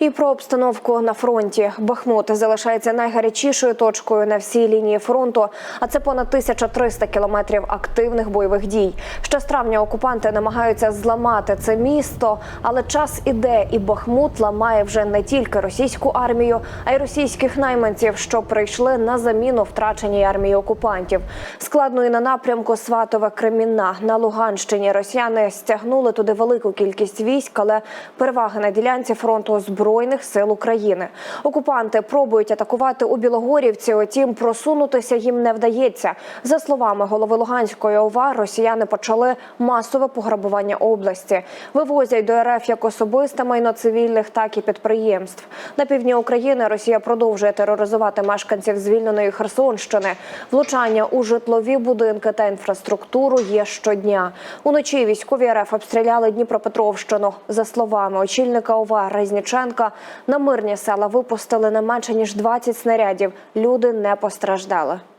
І про обстановку на фронті Бахмут залишається найгарячішою точкою на всій лінії фронту. А це понад 1300 кілометрів активних бойових дій. Ще з травня окупанти намагаються зламати це місто, але час іде, і Бахмут ламає вже не тільки російську армію, а й російських найманців, що прийшли на заміну втраченій армії окупантів. Складно і на напрямку Сватове Кремінна на Луганщині. Росіяни стягнули туди велику кількість військ, але переваги на ділянці фронту збройних сил України. Окупанти пробують атакувати у Білогорівці. Утім, просунутися їм не вдається. За словами голови Луганської ОВА, росіяни почали масове пограбування області. Вивозять до РФ як особисте майно цивільних, так і підприємств. На півдні України Росія продовжує тероризувати мешканців звільненої Херсонщини. Влучання у житлові будинки та інфраструктуру є щодня. Уночі військові РФ обстріляли Дніпропетровщину. За словами очільника ОВА Резніченка, на мирні села випустили не менше ніж 20 снарядів. Люди не постраждали.